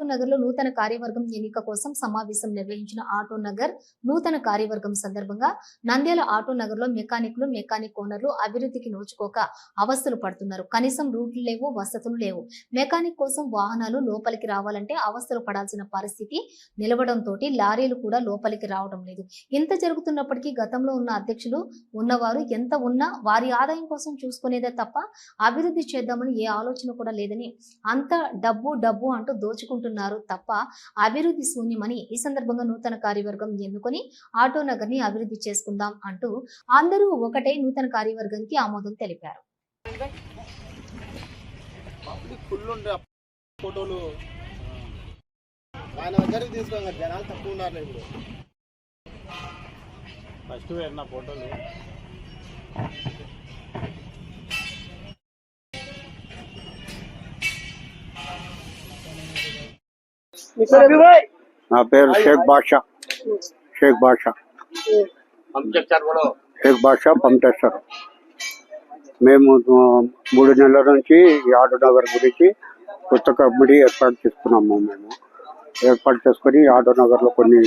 Auto లో నూతన కార్యవర్గం ఎన్నిక కోసం సమావేశం నిర్వహించిన ఆటో నగర్ నూతన కార్యవర్గం సందర్భంగా నంద్యాల ఆటో లో మెకానిక్లు మెకానిక్ ఓనర్లు అభివృద్ధికి నోచుకోక అవస్థలు పడుతున్నారు. కనీసం రూట్లు లేవు వసతులు లేవు. మెకానిక్ కోసం వాహనాలు లోపలికి రావాలంటే అవస్థలు పడాల్సిన పరిస్థితి నిలవడంతో లారీలు కూడా లోపలికి రావడం లేదు. ఇంత జరుగుతున్నప్పటికీ గతంలో ఉన్న అధ్యక్షులు ఉన్నవారు ఎంత ఉన్నా వారి ఆదాయం కోసం చూసుకునేదే తప్ప అభివృద్ధి చేద్దామని ఏ ఆలోచన కూడా లేదని అంత డబ్బు డబ్బు అంటూ దోచుకుంటున్నారు తప్ప అభివృద్ధి శూన్యమని ఈ సందర్భంగా నూతన కార్యవర్గం ఎన్నుకొని ఆటో నగర్ని అభివృద్ధి చేసుకుందాం అంటూ అందరూ ఒకటే నూతన కార్యవర్గానికి ఆమోదం తెలిపారు. పబ్లిక్ ఫుల్ ఉండే ఫోటోలు. ఆయన దగ్గరికి తీసుకోగా జనాలు తక్కువ ఉన్నారు ఇప్పుడు. ఫస్ట్ వేరిన ఫోటోలు. నా పేరు షేక్ బాషా. షేక్ బాషా. షేక్ బాషా పంపేస్తారు. మేము మూడు నెలల నుంచి నగర్ గురించి కొత్త కమిటీ ఏర్పాటు చేసుకున్నాము మేము. ఏర్పాటు చేసుకొని నగర్లో కొన్ని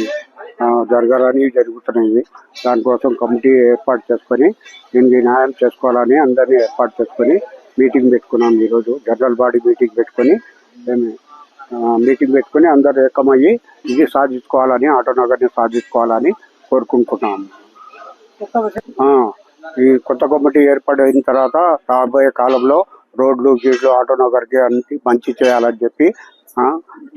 జరగాలని జరుగుతున్నాయి. దానికోసం కమిటీ ఏర్పాటు చేసుకొని దీనికి న్యాయం చేసుకోవాలని అందరినీ ఏర్పాటు చేసుకొని మీటింగ్ పెట్టుకున్నాం ఈరోజు. జనరల్ బాడీ మీటింగ్ పెట్టుకొని మేము మీటింగ్ పెట్టుకొని అందరు ఏకమయ్యి ఇది సాధించుకోవాలని ఆటోనగర్ని సాధించుకోవాలని కోరుకుంటున్నాము. ఆ, ఈ కొత్త కమిటీ ఏర్పడిన తర్వాత రాబోయే కాలంలో రోడ్లు గీడ్లు ఆటోనగర్కి అన్ని మంచి చేయాలని చెప్పి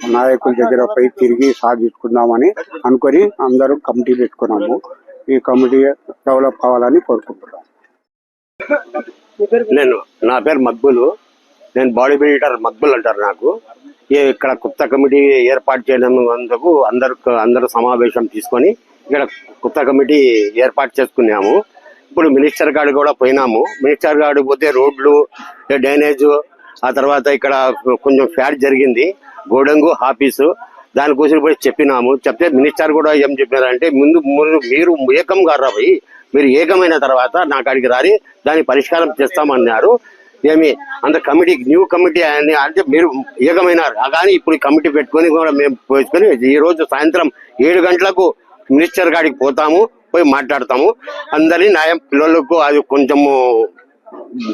నాయకుల దగ్గర పోయి తిరిగి సాధించుకుందామని అనుకొని అందరూ కమిటీ పెట్టుకున్నాము. ఈ కమిటీ డెవలప్ కావాలని కోరుకుంటున్నాము. నేను నా పేరు మక్బులు. నేను బాడీ బిల్డర్ మక్బుల్ అంటారు నాకు. ఇక్కడ కొత్త కమిటీ ఏర్పాటు చేయనందుకు అందరు అందరూ సమావేశం తీసుకొని ఇక్కడ కొత్త కమిటీ ఏర్పాటు చేసుకున్నాము. ఇప్పుడు మినిస్టర్ గారు కూడా పోయినాము. మినిస్టర్ గారు పోతే రోడ్లు డ్రైనేజ్ ఆ తర్వాత ఇక్కడ కొంచెం ఫ్యాట్ జరిగింది. గోడంగు ఆఫీసు దానికోసం పోయి చెప్పినాము. చెప్తే మినిస్టర్ కూడా ఏం చెప్పినారంటే ముందు ముందు మీరు ఏకంగా రాబోయి మీరు ఏకమైన తర్వాత నా కాడికి రారి దాని పరిష్కారం చేస్తామన్నారు. ఏమి? అంత కమిటీ న్యూ కమిటీ అని అంటే మీరు ఏకమైనారు కానీ ఇప్పుడు కమిటీ పెట్టుకొని కూడా మేము పోసుకొని ఈ రోజు సాయంత్రం ఏడు గంటలకు మినిస్టర్ గాడికి పోతాము పోయి మాట్లాడతాము. అందరి న్యాయం పిల్లలకు అది కొంచెము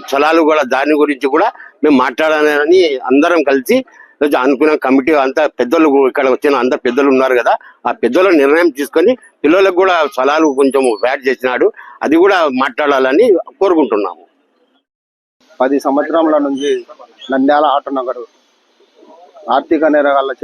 స్థలాలు కూడా దాని గురించి కూడా మేము మాట్లాడాలని అందరం కలిసి అనుకున్న. కమిటీ అంతా పెద్దలు ఇక్కడ వచ్చిన అంత పెద్దలు ఉన్నారు కదా ఆ పెద్దల నిర్ణయం తీసుకొని పిల్లలకు కూడా స్థలాలు కొంచెం వ్యాడ్ చేసినాడు. అది కూడా మాట్లాడాలని కోరుకుంటున్నాము. పది సంవత్సరాల నుంచి నంద్యాల ఆటో నగరు ఆర్థిక నేరగాళ్ళ